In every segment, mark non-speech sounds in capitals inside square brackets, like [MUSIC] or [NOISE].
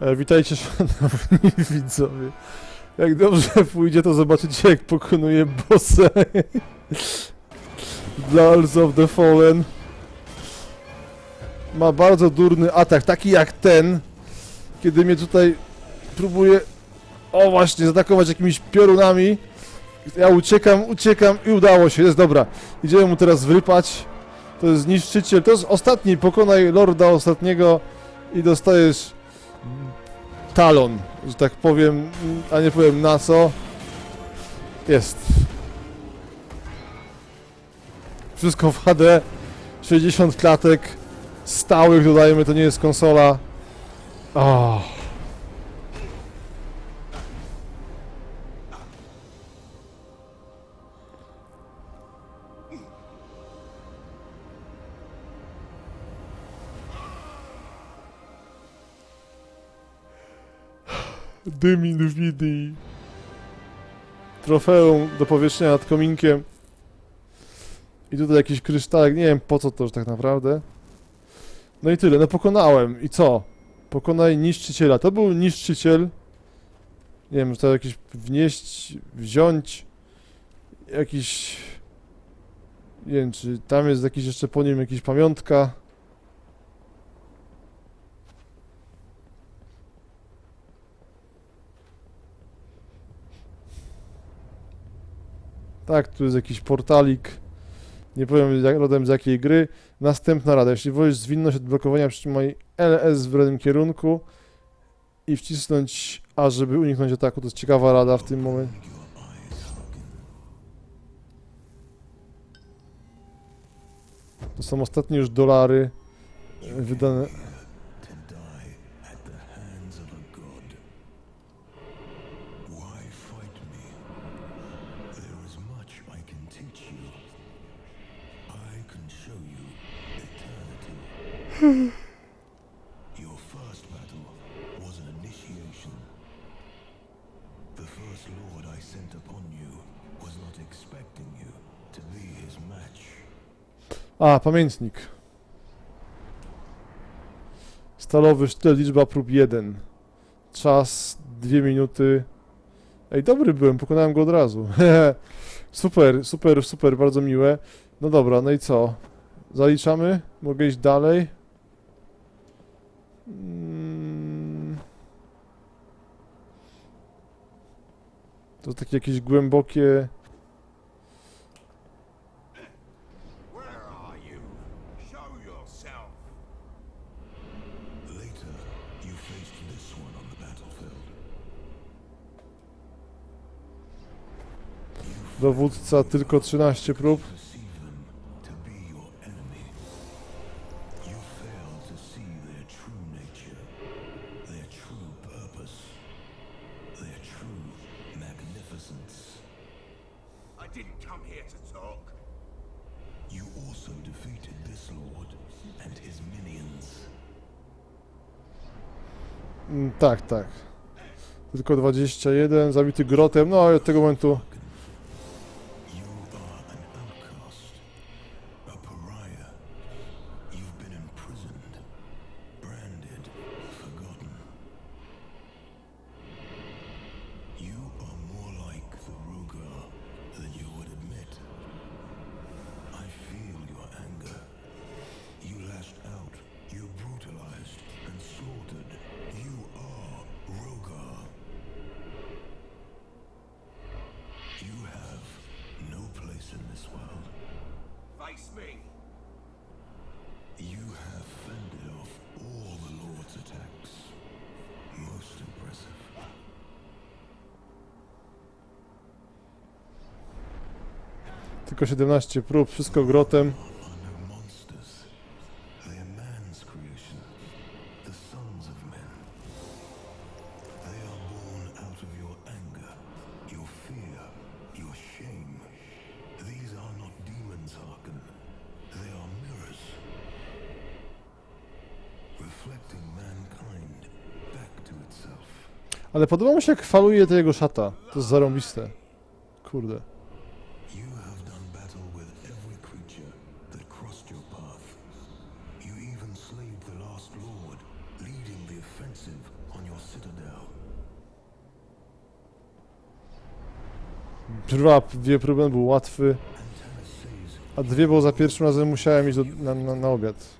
E, witajcie szanowni [LAUGHS] widzowie. Jak dobrze pójdzie, to zobaczycie jak pokonuje bossa. [LAUGHS] Lords of the Fallen. Ma bardzo durny atak, taki jak ten, kiedy mnie tutaj próbuje, o właśnie, zaatakować jakimiś piorunami. Ja uciekam, uciekam i udało się, jest dobra. Idziemy mu teraz wrypać. To jest niszczyciel, to jest ostatni, pokonaj lorda ostatniego i dostajesz talon, że tak powiem, a nie powiem na co. Jest. Wszystko w HD, 60 klatek, stałych dodajemy, to nie jest konsola. Oh. Dym Infinity. Trofeum do powietrzenia nad kominkiem. I tutaj jakiś kryształek, nie wiem po co to już tak naprawdę. No i tyle, no pokonałem. I co? Pokonaj niszczyciela. To był niszczyciel. Nie wiem, czy to jakiś wnieść, wziąć jakiś... Nie wiem, czy tam jest jakiś jeszcze po nim jakiś pamiątka. Tak, tu jest jakiś portalik. Nie powiem jak, rodem z jakiej gry. Następna rada. Jeśli wolisz zwinność odblokowania, przytrzymaj LS w lewym kierunku i wcisnąć A, żeby uniknąć ataku. To jest ciekawa rada w tym momencie. To są ostatnie już dolary wydane. Your first battle was an initiation. The first lord I sent upon you was not expecting you to be his match. A, pamiętnik. Stalowy sztylet, liczba prób 1. Czas 2 minuty. Ej, dobry byłem, pokonałem go od razu. [LAUGHS] super, super, super, bardzo miłe. No dobra, no i co? Zaliczamy? Mogę iść dalej? Mm. To takie jakieś głębokie... Dowódca tylko 13 prób. Also defeated this lord and his minions. Mm, tak, tak. Tylko 21, zabity grotem. No i od tego momentu Face me. You have fended off all the Lord's attacks. Most impressive. tylko 17 prób, wszystko grotem. Ale podoba mi się, jak faluje to jego szata. To jest zarąbiste. Kurde. Dwa, dwie próby był łatwy, a dwie było za pierwszym razem musiałem iść do, na, na, na obiad.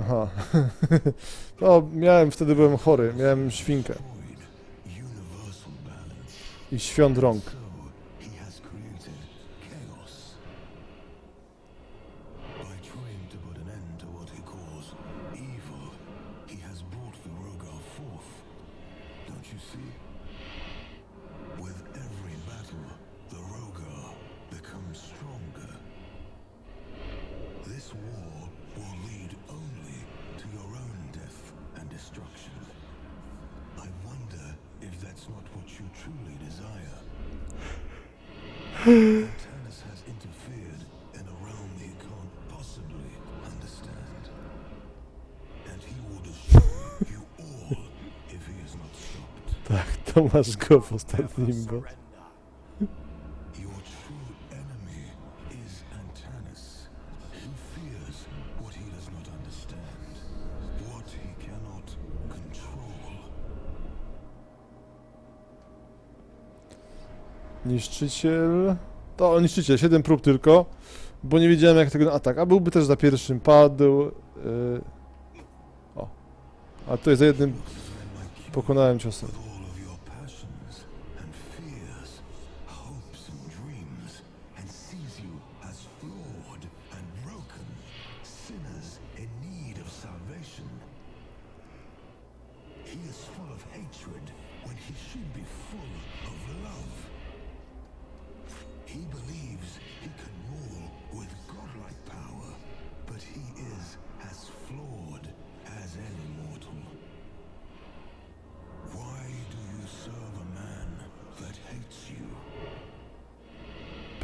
Aha. [LAUGHS] No, miałem, wtedy byłem chory, miałem świnkę. I świąt rąk. You see? you truly desire. Tannis has interfered in a realm he can't possibly understand. And he will destroy you all if he is not stopped. Tak, to masz go w ostatnim. Niszczyciel... To niszczyciel, 7 prób tylko. Bo nie wiedziałem jak tego... A tak, a byłby też za pierwszym padł... Yy... O. A to jest za jednym... Pokonałem ciosem.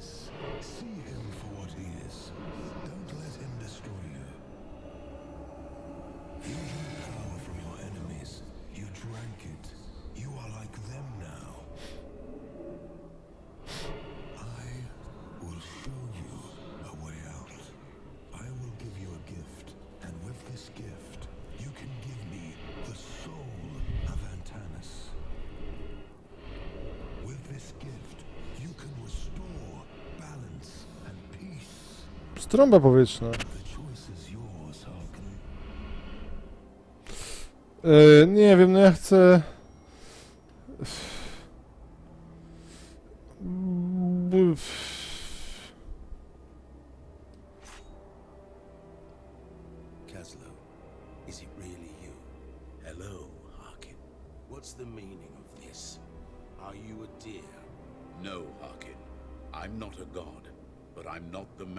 see him. trąba powietrzna. E, nie wiem, no ja chcę... Uff.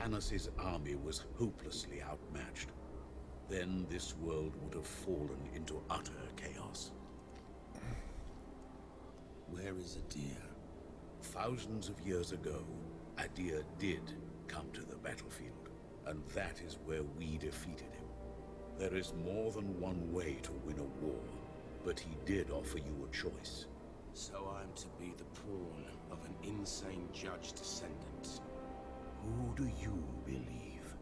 Hannes' army was hopelessly outmatched. Then this world would have fallen into utter chaos. Where is Adir? Thousands of years ago, Adir did come to the battlefield, and that is where we defeated him. There is more than one way to win a war, but he did offer you a choice. So I'm to be the pawn of an insane judge descendant. Who do you believe?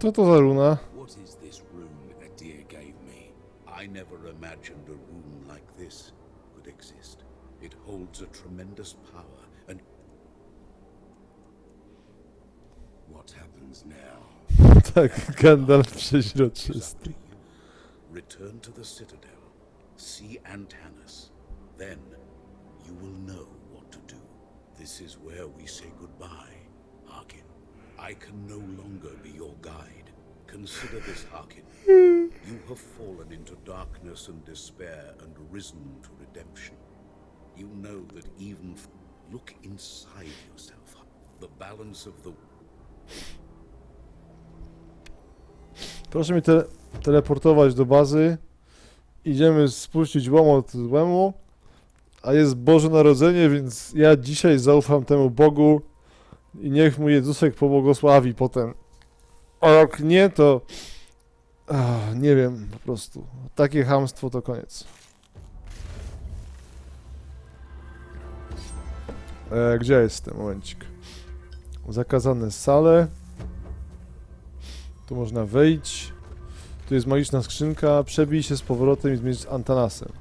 Co to za runa? What is this rune Adir gave me? I never imagined a room like this could exist. It holds a tremendous power, and What happens now? [LAUGHS] Tak, Gandalf przeźroczysty. up to you. Return to the Citadel, see Antanas. Then you will know what to do. This is where we say goodbye, Harkin. I can no longer be your guide. Consider this, Harkin. [LAUGHS] You have fallen into darkness and despair and risen to redemption. You know that even look inside yourself. The balance of the Proszę mnie te teleportować do bazy. Idziemy spuścić łomot z łemu. A jest Boże Narodzenie, więc ja dzisiaj zaufam temu Bogu. I niech mu Jezusek pobłogosławi potem. A jak nie, to... Ach, nie wiem, po prostu. Takie hamstwo to koniec. E, gdzie jestem? Momencik. Zakazane sale. Tu można wejść. Tu jest magiczna skrzynka. Przebij się z powrotem i zmierz z Antanasem.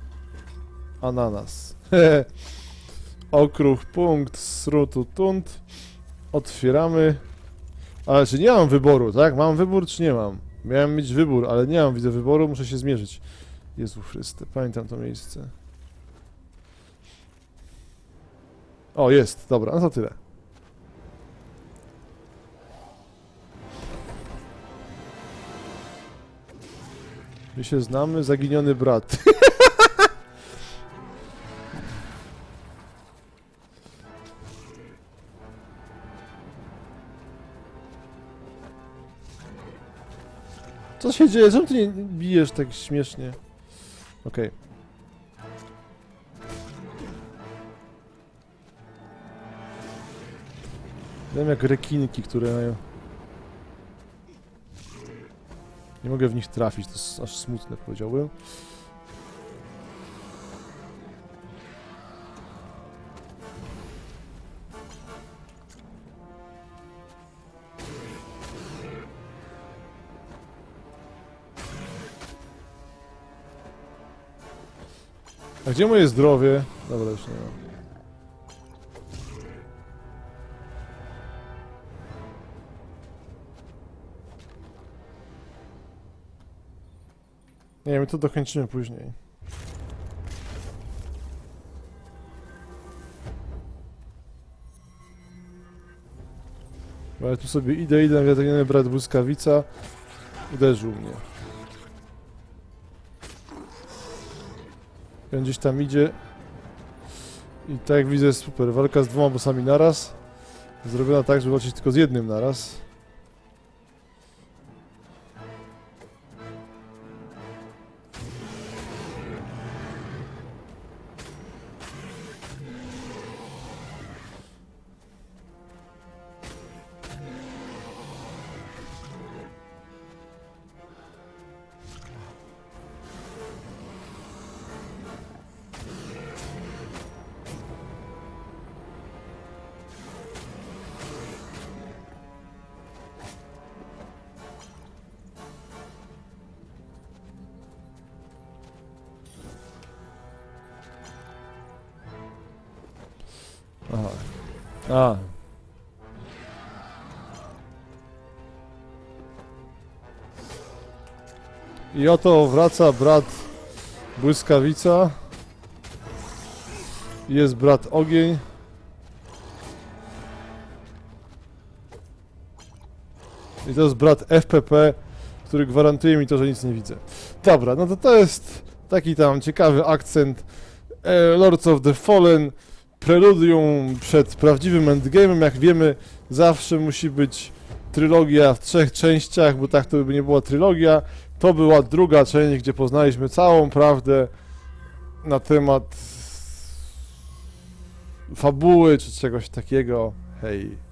Ananas. [LAUGHS] Okruch, punkt, srutu, tunt. Otwieramy. Ale czy nie mam wyboru, tak? Mam wybór, czy nie mam? Miałem mieć wybór, ale nie mam, widzę wyboru, muszę się zmierzyć. Jezu Chryste, pamiętam to miejsce. O, jest, dobra, no to tyle. My się znamy, zaginiony brat. [LAUGHS] Co się dzieje? Czemu ty nie bijesz tak śmiesznie? Okej. Wiem jak rekinki, które mają... Nie mogę w nich trafić, to jest aż smutne powiedziałbym. Gdzie moje zdrowie? Dobra, już nie mam. Nie wiem, to dokończymy później. Ja tu sobie idę, idę, wiadomo, brat błyskawica uderzył mnie. I on gdzieś tam idzie. I tak jak widzę, jest super. Walka z dwoma bossami naraz. Zrobiona tak, żeby walczyć tylko z jednym naraz. A. I oto wraca brat Błyskawica. Jest brat Ogień. I to jest brat FPP, który gwarantuje mi to, że nic nie widzę. Dobra, no to to jest taki tam ciekawy akcent e, Lords of the Fallen preludium przed prawdziwym endgame'em. Jak wiemy, zawsze musi być trylogia w trzech częściach, bo tak to by nie była trylogia. To była druga część, gdzie poznaliśmy całą prawdę na temat fabuły czy czegoś takiego. Hej.